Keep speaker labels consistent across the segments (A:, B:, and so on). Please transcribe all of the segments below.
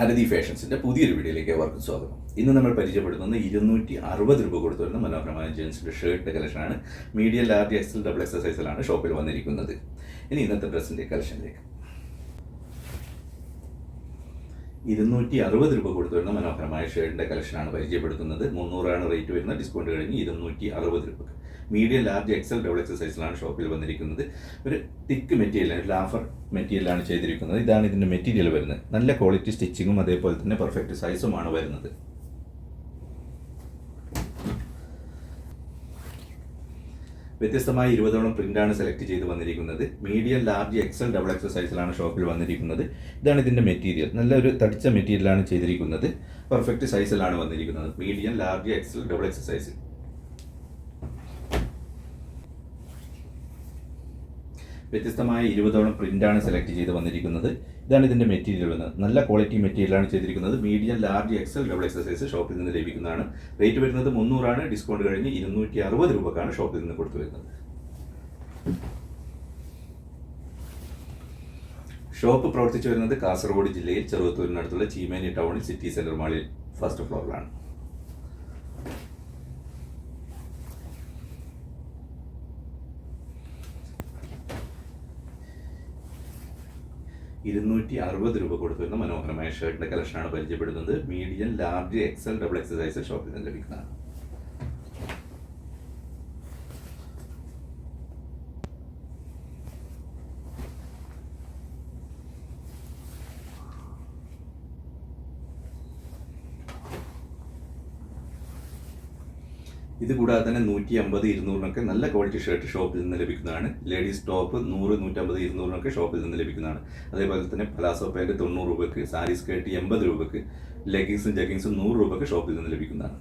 A: അരതി ഫാഷൻസിന്റെ പുതിയൊരു വീഡിയോയിലേക്ക് അവർക്കും സ്വാഗതം. ഇന്ന് നമ്മൾ പരിചയപ്പെടുത്തുന്നത് ഇരുന്നൂറ്റി അറുപത് രൂപ കൊടുത്തു വരുന്ന മനോഹരമായ ജെൻസിന്റെ ഷർട്ട് കളക്ഷനാണ് മീഡിയം ലാർജ് എക്സൽ ഡബിൾ എക്സസൈസിലാണ് ഷോപ്പിൽ വന്നിരിക്കുന്നത്. ഇനി ഇന്നത്തെ ഡ്രസ്സിന്റെ കളക്ഷനിലേക്ക് ഇരുന്നൂറ്റി അറുപത് രൂപ കൊടുത്തു വരുന്ന മനോഹരമായ ഷെയറിന്റെ കളക്ഷനാണ് പരിചയപ്പെടുത്തുന്നത്. മുന്നൂറാണ് റേറ്റ് വരുന്ന ഡിസ്കൗണ്ട് കഴിഞ്ഞ് ഇരുന്നൂറ്റി അറുപത് രൂപ medium large XL double XL സൈസിലാണ് ഷോപ്പിൽ വന്നിരിക്കുന്നത്. ഒരു തിക്ക് മെറ്റീരിയൽ ലാഫർ മെറ്റീരിയലാണ് ചെയ്തിരിക്കുന്നത്. ഇതാണ് ഇതിന്റെ മെറ്റീരിയൽ വരുന്നത്. നല്ല ക്വാളിറ്റി സ്റ്റിച്ചിങ്ങും അതേപോലെ തന്നെ പെർഫെക്റ്റ് സൈസുമാണ് വരുന്നത്. വ്യത്യസ്തമായ ഇരുപതോളം പ്രിന്റാണ് സെലക്ട് ചെയ്ത് വന്നിരിക്കുന്നത്. Medium large XL double XL സൈസിലാണ് ഷോപ്പിൽ വന്നിരിക്കുന്നത്. ഇതാണ് ഇതിന്റെ മെറ്റീരിയൽ നല്ലൊരു തടിച്ച മെറ്റീരിയലാണ് ചെയ്തിരിക്കുന്നത്. പെർഫെക്റ്റ് സൈസിലാണ് വന്നിരിക്കുന്നത്. Medium large XL double XL സൈസിൽ വ്യത്യസ്തമായ ഇരുപതോളം പ്രിന്റാണ് സെലക്ട് ചെയ്ത് വന്നിരിക്കുന്നത്. ഇതാണ് ഇതിന്റെ മെറ്റീരിയൽ വന്നത് നല്ല ക്വാളിറ്റി മെറ്റീരിയലാണ് ചെയ്തിരിക്കുന്നത്. Medium large XL double XL size ഷോപ്പിൽ നിന്ന് ലഭിക്കുന്നതാണ്. റേറ്റ് വരുന്നത് മുന്നൂറാണ്. ഡിസ്കൗണ്ട് കഴിഞ്ഞ് ഇരുന്നൂറ്റി അറുപത് രൂപക്കാണ് ഷോപ്പിൽ നിന്ന് കൊടുത്തു വരുന്നത്. ഷോപ്പ് പ്രവർത്തിച്ചു വരുന്നത് കാസർഗോഡ് ജില്ലയിൽ ചെറുവത്തൂരിനടുത്തുള്ള ചീമേനി ടൗണിൽ സിറ്റി സെന്റർ മാളിൽ ഫസ്റ്റ് ഫ്ലോറിലാണ് ഇരുന്നൂറ്റി അറുപത് രൂപ കൊടുത്തു വരുന്ന മനോഹരമായ ഷർട്ടിന്റെ കളക്ഷനാണ് പരിചയപ്പെടുന്നത്. Medium large XL double XL size ഷോപ്പിൽ നിന്ന് ലഭിക്കുന്നതാണ്. ഇത് കൂടാതെ തന്നെ നൂറ്റി അമ്പത് ഇരുന്നൂറിനൊക്കെ നല്ല ക്വാളിറ്റി ഷർട്ട് ഷോപ്പിൽ നിന്ന് ലഭിക്കുന്നതാണ്. ലേഡീസ് ടോപ്പ് നൂറ് നൂറ്റമ്പത് ഇരുന്നൂറിനൊക്കെ ഷോപ്പിൽ നിന്ന് ലഭിക്കുന്നതാണ്. അതേപോലെ തന്നെ പലാസോ പാന്റ് തൊണ്ണൂറ് രൂപയ്ക്ക് സാരി സ്കേർട്ട് എൺപത് രൂപയ്ക്ക് ലെഗിങ്സും ജഗിങ്സും നൂറ് രൂപയ്ക്ക് ഷോപ്പിൽ നിന്ന് ലഭിക്കുന്നതാണ്.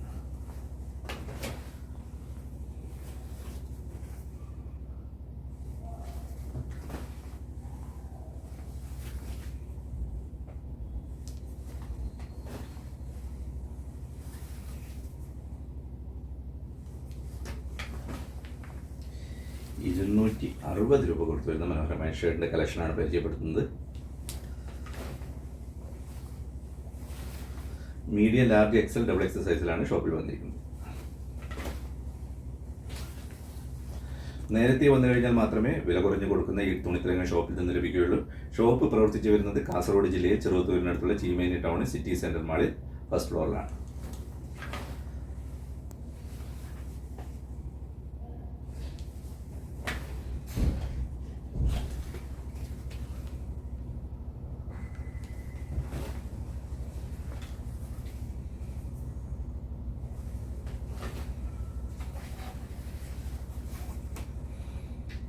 A: ഇരുന്നൂറ്റി അറുപത് രൂപ കൊടുത്തു വരുന്ന മനോഹരമായ ഷർട്ടിന്റെ കളക്ഷനാണ് പരിചയപ്പെടുത്തുന്നത്. Medium large XL double XL സൈസിലാണ് ഷോപ്പിൽ വന്നിരിക്കുന്നത്. നേരത്തെ വന്നു കഴിഞ്ഞാൽ മാത്രമേ വില കുറഞ്ഞു കൊടുക്കുന്ന ഈ തുണിത്തരങ്ങൾ ഷോപ്പിൽ നിന്ന് ലഭിക്കുകയുള്ളൂ. ഷോപ്പ് പ്രവർത്തിച്ചു വരുന്നത് കാസർഗോഡ് ജില്ലയിൽ ചെറുവത്തൂരിനടുത്തുള്ള ചീമേനി ടൗൺ സിറ്റി സെന്റർ മാളിൽ ഫസ്റ്റ് ഫ്ലോറിലാണ്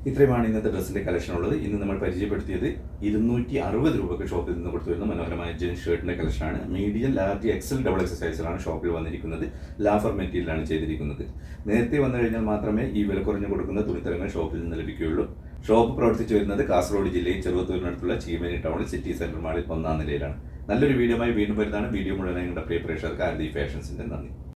A: ഇത്രയുമാണ് ഇന്നത്തെ ഡ്രസ്സിന്റെ കളക്ഷൻ ഉള്ളത്. ഇന്ന് നമ്മൾ പരിചയപ്പെടുത്തിയത് ഇരുന്നൂറ്റി അറുപത് രൂപയ്ക്ക് ഷോപ്പിൽ നിന്ന് കൊടുത്തു വരുന്ന മനോഹരമായ ജീൻസ് ഷർട്ടിന്റെ കളക്ഷനാണ് മീഡിയം ലാർജ് എക്സൽ ഡബിൾ എക്സസൈസിലാണ് ഷോപ്പിൽ വന്നിരിക്കുന്നത്. ലാഫർ മെറ്റീരിയലാണ് ചെയ്തിരിക്കുന്നത്. നേരത്തെ വന്നു കഴിഞ്ഞാൽ മാത്രമേ ഈ വില കുറഞ്ഞു കൊടുക്കുന്ന തുണിത്തരങ്ങൾ ഷോപ്പിൽ നിന്ന് ലഭിക്കുകയുള്ളൂ. ഷോപ്പ് പ്രവർത്തിച്ചു വരുന്നത് കാസർഗോഡ് ജില്ലയിൽ ചെറുവത്തൂരിനടുത്തുള്ള ചീമേനി ടൗണിൽ സിറ്റി സെന്റർ മാളിൽ ഒന്നാം നിലയിലാണ്. നല്ലൊരു വീഡിയോമായി വീണ്ടും വരുന്നതാണ്. വീഡിയോ മുഴുവൻ നിങ്ങളുടെ പ്രിയ പ്രേക്ഷകർക്ക് ആരതി ഫാഷൻസിന്റെ നന്ദി.